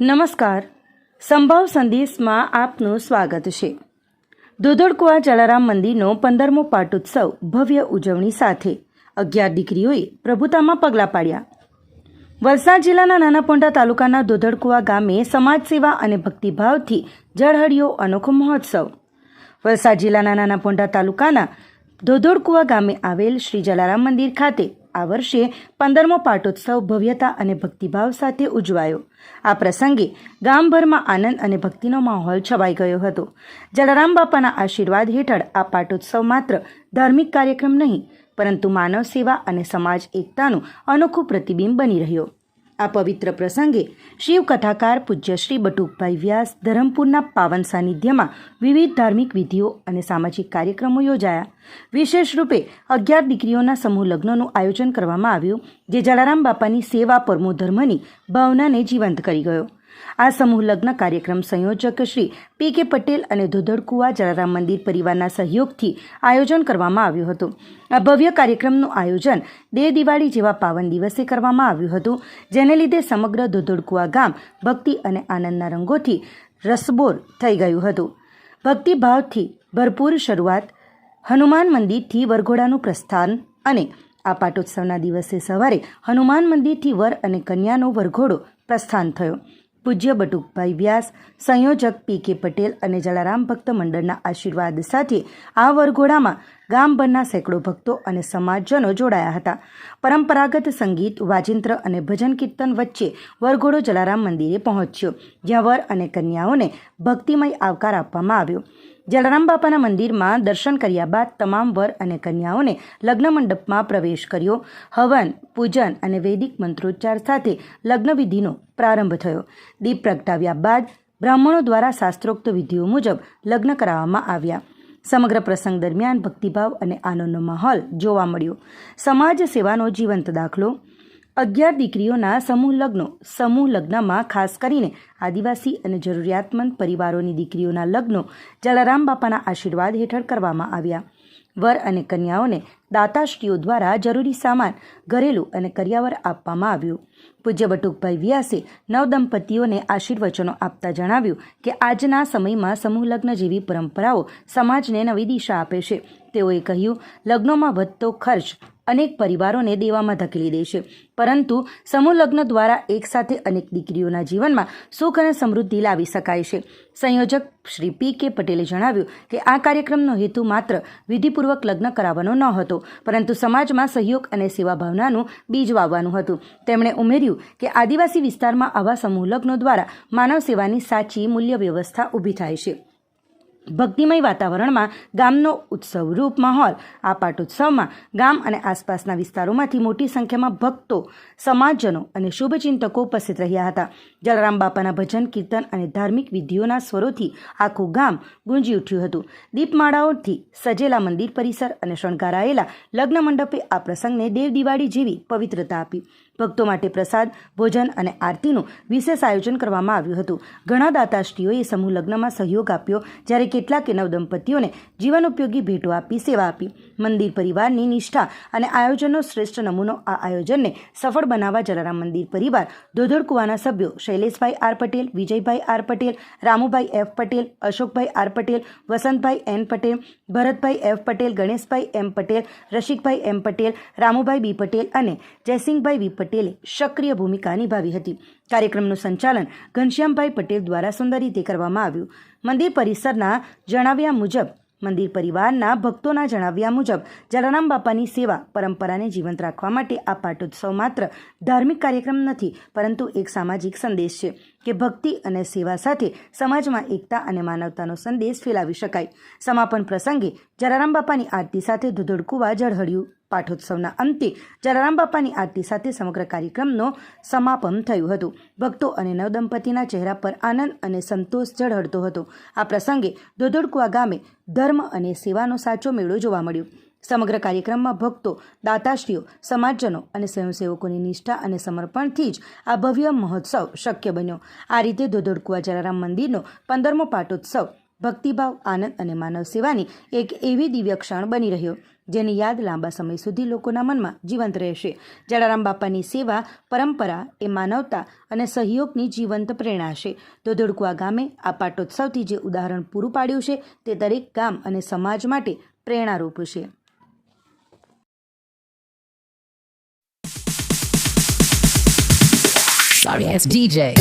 નમસ્કાર. સંભવ સંદેશમાં આપનું સ્વાગત છે. દોદડકુવા જલારામ મંદિરનો પંદરમો પાટોત્સવ ભવ્ય ઉજવણી સાથે અગિયાર દીકરીઓએ પ્રભુતામાં પગલાં પાડ્યા. વલસાડ જિલ્લાના નાના પોંડા તાલુકાના દોદડકુવા ગામે સમાજ સેવા અને ભક્તિભાવથી ઝળહળ્યો અનોખો મહોત્સવ. વલસાડ જિલ્લાના નાના પોંડા તાલુકાના ધોધોડકુવા ગામે આવેલ શ્રી જલારામ મંદિર ખાતે આ વર્ષે પંદરમો પાટોત્સવ ભવ્યતા અને ભક્તિભાવ સાથે ઉજવાયો. આ પ્રસંગે ગામભરમાં આનંદ અને ભક્તિનો માહોલ છવાઈ ગયો હતો. જલારામ બાપાના આશીર્વાદ હેઠળ આ પાટોત્સવ માત્ર ધાર્મિક કાર્યક્રમ નહીં, પરંતુ માનવ સેવા અને સમાજ એકતાનું અનોખું પ્રતિબિંબ બની રહ્યો. આ પવિત્ર પ્રસંગે શિવ કથાકાર પૂજ્ય શ્રી બટુકભાઈ વ્યાસ ધરમપુરના પાવન સાનિધ્યમાં વિવિધ ધાર્મિક વિધિઓ અને સામાજિક કાર્યક્રમો યોજાયા. વિશેષ રૂપે અગિયાર દીકરીઓના સમૂહ લગ્નનું આયોજન કરવામાં આવ્યું, જે જલારામ બાપાની સેવા પરમો ધર્મની ભાવનાને જીવંત કરી ગયો. આ સમૂહ લગ્ન કાર્યક્રમ સંયોજક શ્રી પી કે પટેલ અને ધોધડકુવા જલારામ મંદિર પરિવારના સહયોગથી આયોજન કરવામાં આવ્યું હતું. આ ભવ્ય કાર્યક્રમનું આયોજન દેવ દિવાળી જેવા પાવન દિવસે કરવામાં આવ્યું હતું, જેને લીધે સમગ્ર ધોધડકુવા ગામ ભક્તિ અને આનંદના રંગોથી રસબોર થઈ ગયું હતું. ભક્તિભાવથી ભરપૂર શરૂઆત હનુમાન મંદિરથી વરઘોડાનું પ્રસ્થાન અને આ પાટોત્સવના દિવસે સવારે હનુમાન મંદિરથી વર અને કન્યાનો વરઘોડો પ્રસ્થાન થયો. પૂજ્ય બટુકભાઈ વ્યાસ, સંયોજક પી કે પટેલ અને જલારામ ભક્ત મંડળના આશીર્વાદ સાથે આ વરઘોડામાં ગામભરના સેંકડો ભક્તો અને સમાજજનો જોડાયા હતા. પરંપરાગત સંગીત, વાજિંત્ર અને ભજન કીર્તન વચ્ચે વરઘોડો જલારામ મંદિરે પહોંચ્યો, જ્યાં વર અને કન્યાઓને ભક્તિમય આવકાર આપવામાં આવ્યો. જલારામ બાપાના મંદિરમાં દર્શન કર્યા બાદ તમામ વર અને કન્યાઓને લગ્ન મંડપમાં પ્રવેશ કર્યો. હવન, પૂજન અને વૈદિક મંત્રોચ્ચાર સાથે લગ્નવિધિનો પ્રારંભ થયો. દીપ પ્રગટાવ્યા બાદ બ્રાહ્મણો દ્વારા શાસ્ત્રોક્ત વિધિઓ મુજબ લગ્ન કરાવવામાં આવ્યા. સમગ્ર પ્રસંગ દરમિયાન ભક્તિભાવ અને આનંદનો માહોલ જોવા મળ્યો. સમાજ સેવાનો જીવંત દાખલો અગિયાર દીકરીઓના સમૂહ લગ્નો, સમૂહ લગ્નમાં ખાસ કરીને આદિવાસી અને જરૂરિયાતમંદ પરિવારોની દીકરીઓના લગ્નો જલારામ બાપાના આશીર્વાદ હેઠળ કરવામાં આવ્યા. વર અને કન્યાઓને દાતાશ્રીઓ દ્વારા જરૂરી સામાન, ઘરેલું અને કર્યાવર આપવામાં આવ્યું. પૂજ્ય બટુકભાઈ વ્યાસે નવદંપતીઓને આશીર્વચનો આપતા જણાવ્યું કે આજના સમયમાં સમૂહ લગ્ન જેવી પરંપરાઓ સમાજને નવી દિશા આપે છે. તેઓએ કહ્યું, લગ્નોમાં વધતો ખર્ચ અનેક પરિવારોને દેવામાં ધકેલી દે છે. પરંતુ સમૂહ લગ્ન દ્વારા એકસાથે અનેક દીકરીઓના જીવનમાં સુખ અને સમૃદ્ધિ લાવી શકાય છે. સંયોજક શ્રી પી કે પટેલે જણાવ્યું કે આ કાર્યક્રમનો હેતુ માત્ર વિધિપૂર્વક લગ્ન કરાવવાનો ન હતો, પરંતુ સમાજમાં સહયોગ અને સેવા ભાવનાનું બીજ વાવવાનું હતું. તેમણે ઉમેર્યું કે આદિવાસી વિસ્તારમાં આવા સમૂહ લગ્નો દ્વારા માનવ સેવાની સાચી મૂલ્ય વ્યવસ્થા ઊભી થાય છે. ભક્તિમય વાતાવરણમાં ગામનો ઉત્સવરૂપ માહોલ, આ પાટોત્સવમાં ગામ અને આસપાસના વિસ્તારોમાંથી મોટી સંખ્યામાં ભક્તો, સમાજજનો અને શુભચિંતકો ઉપસ્થિત રહ્યા હતા. જલારામ બાપાના ભજન, કીર્તન અને ધાર્મિક વિધિઓના સ્વરોથી આખું ગામ ગુંજી ઉઠ્યું હતું. દીપમાળાઓથી સજેલા મંદિર પરિસર અને શણગારાયેલા લગ્ન મંડપે આ પ્રસંગને દેવ દિવાળી જેવી પવિત્રતા આપી. ભક્તો માટે પ્રસાદ, ભોજન અને આરતીનું વિશેષ આયોજન કરવામાં આવ્યું હતું. ઘણા દાતાશ્રીઓએ સમૂહ લગ્નમાં સહયોગ આપ્યો, જ્યારે કેટલાકે નવદંપતીઓને જીવન ઉપયોગી ભેટો આપી સેવા આપી. મંદિર પરિવારની નિષ્ઠા અને આયોજનનો શ્રેષ્ઠ નમૂનો આ આયોજનને સફળ બનાવવા જલારામ મંદિર પરિવાર ધોધડકુવાના સભ્યો Shaileshbhai R Patel, Vijaybhai R Patel, Ramubhai F Patel, Ashokbhai R Patel, Vasantbhai N Patel, Bharatbhai F Patel, Ganeshbhai M Patel, Rasikbhai M Patel, Ramubhai B Patel અને જયસિંહભાઈ વી પટેલે સક્રિય ભૂમિકા નિભાવી હતી. કાર્યક્રમનું સંચાલન ઘનશ્યામભાઈ પટેલ દ્વારા સુંદર રીતે કરવામાં આવ્યું. મંદિર પરિસરના જણાવ્યા મુજબ મંદિર પરિવારના ભક્તોના જણાવ્યા મુજબ, જલારામ બાપાની સેવા પરંપરાને જીવંત રાખવા માટે આ પાટોત્સવ માત્ર ધાર્મિક કાર્યક્રમ નથી, પરંતુ એક સામાજિક સંદેશ છે કે ભક્તિ અને સેવા સાથે સમાજમાં એકતા અને માનવતાનો સંદેશ ફેલાવી શકાય. સમાપન પ્રસંગે જલારામ બાપાની આરતી સાથે ધુધડકુવા ઝળહળ્યું. પાઠોત્સવના અંતે જલારામ બાપાની આરતી સાથે સમગ્ર કાર્યક્રમનો સમાપન થયું હતું. ભક્તો અને નવદંપતિના ચહેરા પર આનંદ અને સંતોષ ઝળહળતો હતો. આ પ્રસંગે દોદડકુવા ગામે ધર્મ અને સેવાનો સાચો મેળો જોવા મળ્યો. સમગ્ર કાર્યક્રમમાં ભક્તો, દાતાશ્રીઓ, સમાજજનો અને સ્વયંસેવકોની નિષ્ઠા અને સમર્પણથી જ આ ભવ્ય મહોત્સવ શક્ય બન્યો. આ રીતે ધોધડકુવા જલારામ મંદિરનો પંદરમો પાટોત્સવ ભક્તિભાવ, આનંદ અને માનવ સેવાની એક એવી દિવ્ય ક્ષણ બની રહ્યો, જેની યાદ લાંબા સમય સુધી લોકોના મનમાં જીવંત રહેશે. જલારામ બાપાની સેવા, પરંપરા એ માનવતા અને સહયોગની જીવંત પ્રેરણા છે. તો ધોળકુવા ગામે આ પાટોત્સવથી જે ઉદાહરણ પૂરું પાડ્યું છે, તે દરેક ગામ અને સમાજ માટે પ્રેરણારૂપ છે. Sorry ass DJ.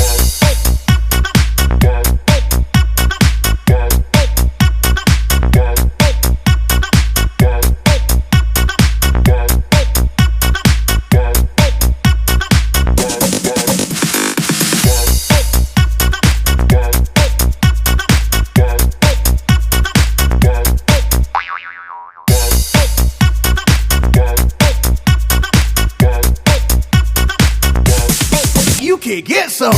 you can get some.